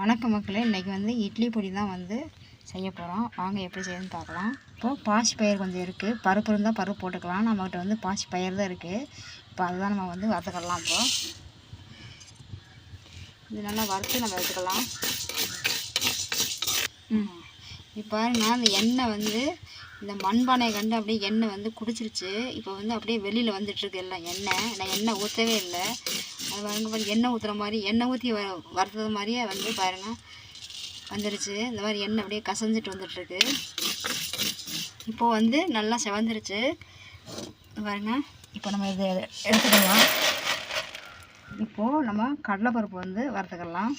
வணக்கம் மக்களே. இன்றைக்கி வந்து இட்லி பொடி தான் வந்து செய்ய போகிறோம் வாங்க எப்படி செய்யணும்னு பார்க்கலாம். இப்போது பாசி பயிர் கொஞ்சம் இருக்குது பருப்பு இருந்தால் பருப்பு போட்டுக்கலாம். நம்மகிட்ட வந்து பாசி பயிர் தான் இருக்குது இப்போ அதுதான் நம்ம வந்து வறுத்துக்கலாம் இப்போ. இது நல்லா வறுத்து நம்ம எடுத்துக்கலாம். இப்போ நான் அந்த எண்ணெய் வந்து இந்த மண்பானை கண்டு அப்படியே எண்ணெய் வந்து குடிச்சிருச்சு. இப்போ வந்து அப்படியே வெளியில் வந்துட்டுருக்கு எல்லாம் எண்ணெய். நான் எண்ணெய் ஊற்றவே இல்லை. அது பாருங்க எண்ணெய் ஊற்றுற மாதிரி எண்ணெய் ஊற்றி வ வறுத்தது மாதிரியே வந்து பாருங்கள் வந்துருச்சு. இந்த மாதிரி எண்ணெய் அப்படியே கசஞ்சிட்டு வந்துட்டுருக்கு. இப்போது வந்து நல்லா செவந்துருச்சு. இது பாருங்க இப்போ நம்ம இதை எடுத்துக்கலாம். இப்போது நம்ம கடலைப்பருப்பு வந்து வறுத்துக்கலாம்.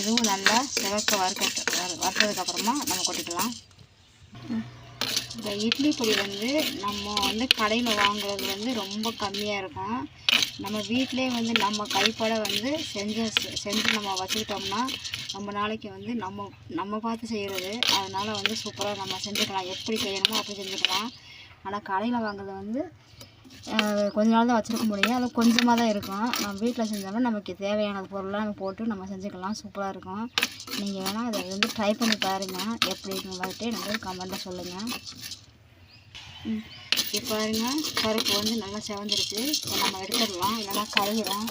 இதுவும் நல்லா சிவக்க வறுக்க வறுத்ததுக்கப்புறமா நம்ம கொட்டிக்கலாம். இந்த இட்லி பொடி வந்து நம்ம வந்து கடையில் வாங்குறது வந்து ரொம்ப கம்மியாக இருக்கும். நம்ம வீட்டிலே வந்து நம்ம கைப்பட வந்து செஞ்சு செஞ்சு நம்ம வச்சுக்கிட்டோம்னா ரொம்ப நாளைக்கு வந்து நம்ம நம்ம பார்த்து செய்கிறது அதனால் வந்து சூப்பராக நம்ம செஞ்சுக்கலாம். எப்படி செய்யணுமோ அப்படி செஞ்சுக்கலாம். ஆனால் கடையில் வாங்குறது வந்து கொஞ்ச நாள் தான் வச்சுருக்க முடியும். அது கொஞ்சமாக தான் இருக்கும். நம்ம வீட்டில் செஞ்சோம்னா நமக்கு தேவையான பொருளாக போட்டு நம்ம செஞ்சுக்கலாம். சூப்பராக இருக்கும். நீங்கள் வேணால் அதை வந்து ட்ரை பண்ணி பாருங்கள் எப்படின்னு வந்துட்டு எனக்கு கமெண்ட்டில் சொல்லுங்கள் இப்போ பாருங்கள் பருப்பு வந்து நல்லா செவந்துருச்சு இப்போ நம்ம எடுத்துடலாம். இல்லைன்னா கரையிடும்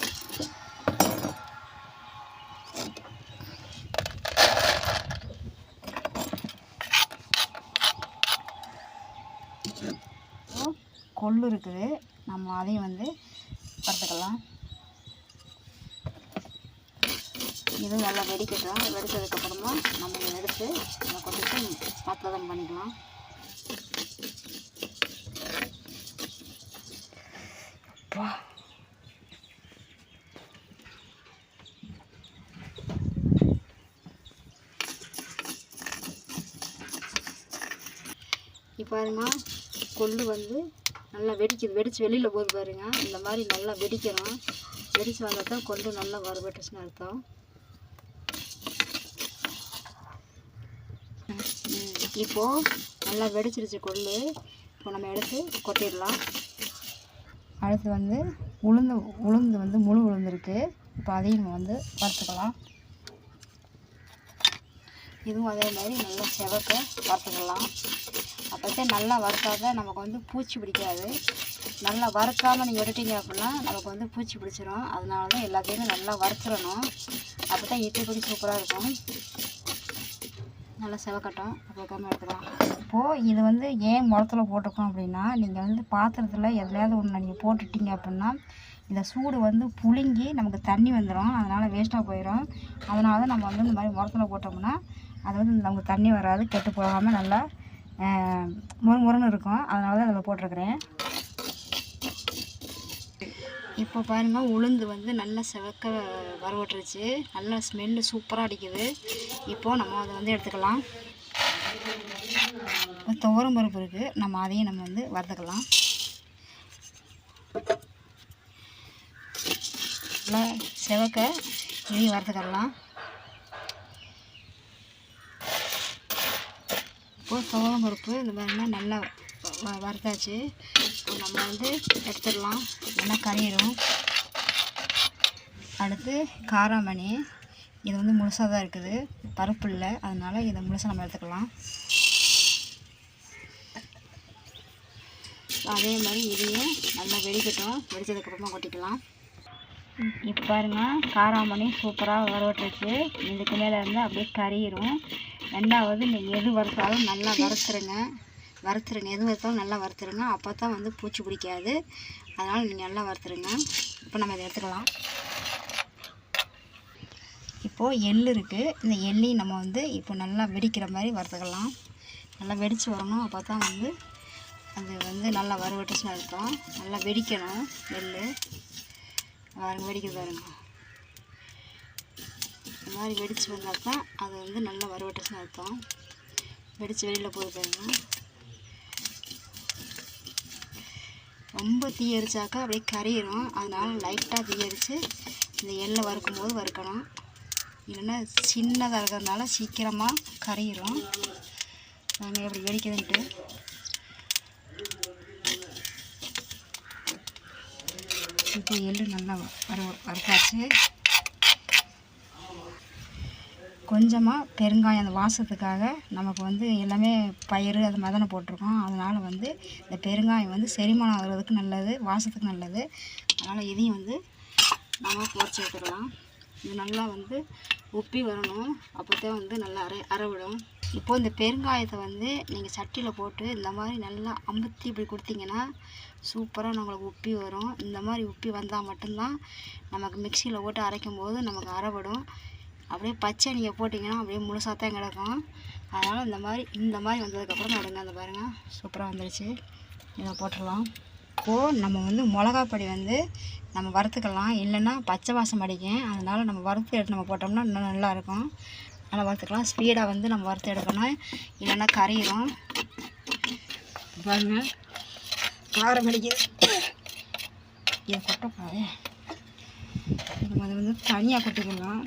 இப்போ கொள்ளு இருக்குது. நம்ம அதையும் வந்து பார்த்துக்கலாம் இது நல்லா வெடிக்கட்டும். வெடித்ததுக்கப்புறமா நம்ம எடுத்து நம்ம கொட்டிட்டு பத்ததம் பண்ணிக்கலாம். வா. இப்போ பாருங்க கொள்ளு வந்து நல்லா வெடிக்குது வெடித்து வெளியில் போகுது பாருங்க. இந்த மாதிரி நல்லா வெடிக்கிறோம். வெடித்து வந்தால் தான் கொண்டு நல்லா வறுபட்டுச்சுன்னு அர்த்தம். இப்போது நல்லா வெடிச்சிருச்சு கொள்ளு. இப்போ நம்ம எடுத்து கொட்டிடலாம். அடுத்து வந்து உளுந்து உளுந்து வந்து முழு உளுந்துருக்கு இப்போ அதையும் நம்ம வந்து வறுத்துக்கலாம். இதுவும் அதே மாதிரி நல்லா செவக்க வறுத்துக்கலாம். அப்போத்தே நல்லா வறுத்தாதான் நமக்கு வந்து பூச்சி பிடிக்காது. நல்லா வறுக்காமல் நீங்கள் விட்டுட்டீங்க அப்படின்னா நமக்கு வந்து பூச்சி பிடிச்சிரும். அதனால தான் எல்லாத்தையுமே நல்லா வறுத்துடணும் அப்போ தான் இட்லி பொடி சூப்பராக இருக்கும். நல்லா செவக்கட்டும். அப்போக்காமல் எடுத்துக்கலாம். இப்போது இது வந்து ஏன் முளத்தில் போட்டிருக்கோம் அப்படின்னா நீங்கள் வந்து பாத்திரத்தில் எதுலையாவது ஒன்று நீங்கள் போட்டுட்டீங்க அப்படின்னா இந்த சூடு வந்து புழுங்கி நமக்கு தண்ணி வந்துடும் அதனால் வேஸ்ட்டாக போயிடும் அதனால தான் நம்ம வந்து இந்த மாதிரி முளத்துல போட்டோம்னா அது வந்து நமக்கு தண்ணி வராது கெட்டு போகாமல் நல்லா முறு முறுன்னு இருக்கும். அதனால தான் அதில் போட்டிருக்கிறேன். இப்போ பாருங்கள் உளுந்து வந்து நல்லா செவக்க வரவிட்டுருச்சு நல்லா ஸ்மெல்லு சூப்பராக அடிக்குது. இப்போது நம்ம அதை வந்து எடுத்துக்கலாம். துவரம் பருப்பு இருக்குது நம்ம அதையும் நம்ம வந்து வறுத்துக்கலாம். நல்லா செவக்க இதையும் வறுத்துக்கலாம். பருப்பு துவரம் பருப்பு இந்த மாதிரினா நல்லா வ- வறுத்தாச்சு. இப்போ நம்ம வந்து எடுத்துடலாம். நல்லா கரையிடும் அடுத்து காராமணி இது வந்து முழுசாக தான் இருக்குது. பருப்பு இல்லை அதனால் இதை முழுசாக நம்ம எடுத்துக்கலாம். அதே மாதிரி இதையும் நல்லா வெடிக்கட்டும். வெடிச்சதுக்கப்புறமா கொட்டிக்கலாம். இப்போ பாருங்கள் காராமணி சூப்பராக வரவிட்டுருச்சு இதுக்கு மேலே இருந்து அப்படியே கறியிரும் ரெண்டாவது நீங்கள் எது வறுத்தாலும் நல்லா வறுத்துருங்க. வறுத்துருங்க. எது வறுத்தாலும் நல்லா வறுத்துருங்க. அப்போ தான் வந்து பூச்சி பிடிக்காது. அதனால் நீங்கள் நல்லா வறுத்துருங்க. இப்போ நம்ம இதை எடுத்துக்கலாம். இப்போது எள் இருக்குது இந்த எள்ளையும் நம்ம வந்து இப்போ நல்லா வெடிக்கிற மாதிரி வறுத்துக்கலாம். நல்லா வெடித்து வரணும். அப்போ தான் வந்து அது வந்து நல்லா வறுவட்டுச்சுன்னு அர்த்தம். நல்லா வெடிக்கணும் எள் பாருங்க வெடிக்குது பாருங்க. இந்த மாதிரி வெடித்து வந்தால் தான் அது வந்து நல்லா வறுவட்டுச்சுன்னு அர்த்தம். வெடித்து வெளியில் போய் பாருங்க. ரொம்ப தீ எரிச்சாக்கா அப்படியே கரையிடும் அதனால் லைட்டாக தீ எரித்து இந்த எண்ணெய் வறுக்கும் போது வறுக்கணும். இல்லைன்னா சின்னதாக இருக்கிறதுனால சீக்கிரமாக கரையிடும் நாங்கள் எப்படி வெடிக்குதுன்ட்டு. இப்போ எள்ளு நல்லா வறு வறுத்தாச்சு. கொஞ்சமாக பெருங்காயம் அந்த வாசத்துக்காக நமக்கு வந்து எல்லாமே பயிறு அது மாதிரி தானே போட்டிருக்கோம். அதனால் வந்து இந்த பெருங்காயம் வந்து செரிமானம் ஆகிறதுக்கு நல்லது வாசத்துக்கு நல்லது. அதனால் இதையும் வந்து நம்ம பொரிச்சு எடுத்துக்கலாம். இது நல்லா வந்து உப்பி வரணும். அப்போ தான் வந்து நல்லா அரை அரைவிடும் இப்போது இந்த பெருங்காயத்தை வந்து நீங்கள் சட்டியில் போட்டு இந்த மாதிரி நல்லா அமுத்தி இப்படி கொடுத்தீங்கன்னா சூப்பராக நம்மளுக்கு உப்பி வரும். இந்த மாதிரி உப்பி வந்தால் மட்டும்தான் நமக்கு மிக்சியில் போட்டு அரைக்கும் போது நமக்கு அரைவிடும் அப்படியே பச்சை நீங்கள் போட்டிங்கன்னா அப்படியே முழுசாக தான் கிடக்கும். அதனால் இந்த மாதிரி இந்த மாதிரி வந்ததுக்கப்புறம் நடுங்க அந்த பாருங்கள் சூப்பராக வந்துடுச்சு இதை போட்டுடலாம். இப்போது நம்ம வந்து மிளகா பொடி வந்து நம்ம வறுத்துக்கலாம். இல்லைன்னா பச்சை வாசம் அடிக்கும். அதனால் நம்ம வறுத்து எடுத்து நம்ம போட்டோம்னா இன்னும் நல்லாயிருக்கும் நல்லா வறுத்துக்கலாம். ஸ்பீடாக வந்து நம்ம வறுத்து எடுக்கணும். இல்லைன்னா கரையிடும் பாருங்கள் காரம் அடிக்குது. இதை கொட்டக்கூடாது. நம்ம அதை வந்து தனியாக கொட்டிக்கலாம்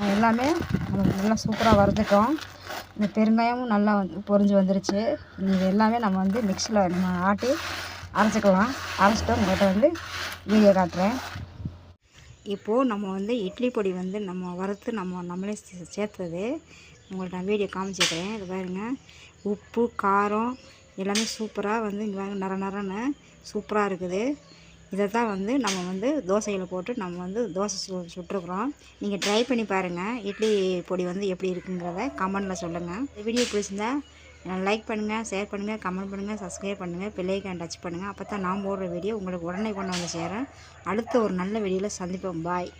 எல்லாமே நமக்கு நல்லா சூப்பராக வறுத்துட்டோம். இந்த பெருங்காயமும் நல்லா வந்து பொரிஞ்சு வந்துருச்சு. இது எல்லாமே நம்ம வந்து மிக்சியில் நம்ம ஆட்டி அரைச்சிக்கலாம். அரைச்சிட்டு உங்கள்கிட்ட வந்து வீடியோ காட்டுறேன். இப்போது நம்ம வந்து இட்லி பொடி வந்து நம்ம வறுத்து நம்ம நம்மளே சே- சேர்த்தது. உங்கள்கிட்ட நான் வீடியோ காமிச்சிக்கிறேன். இது பாருங்கள் உப்பு காரம் எல்லாமே சூப்பராக வந்து இங்கே நர நரன்னு சூப்பராக இருக்குது. இதை தான் வந்து நம்ம வந்து தோசையில் போட்டு நம்ம வந்து தோசை சு சுட்டுருக்குறோம். நீங்கள் ட்ரை பண்ணி பாருங்கள் இட்லி பொடி வந்து எப்படி இருக்குங்கிறத கமெண்டில் சொல்லுங்கள் இந்த வீடியோ பிடிச்சிருந்தா லைக் பண்ணுங்கள் ஷேர் பண்ணுங்கள் கமெண்ட் பண்ணுங்கள் சப்ஸ்கிரைப் பண்ணுங்கள் பிள்ளைக்கான் டச் பண்ணுங்கள் அப்போ தான் நான் போடுற வீடியோ உங்களுக்கு உடனே கொண்டு வந்து சேரேன் அடுத்த ஒரு நல்ல வீடியோவில் சந்திப்போம். பாய்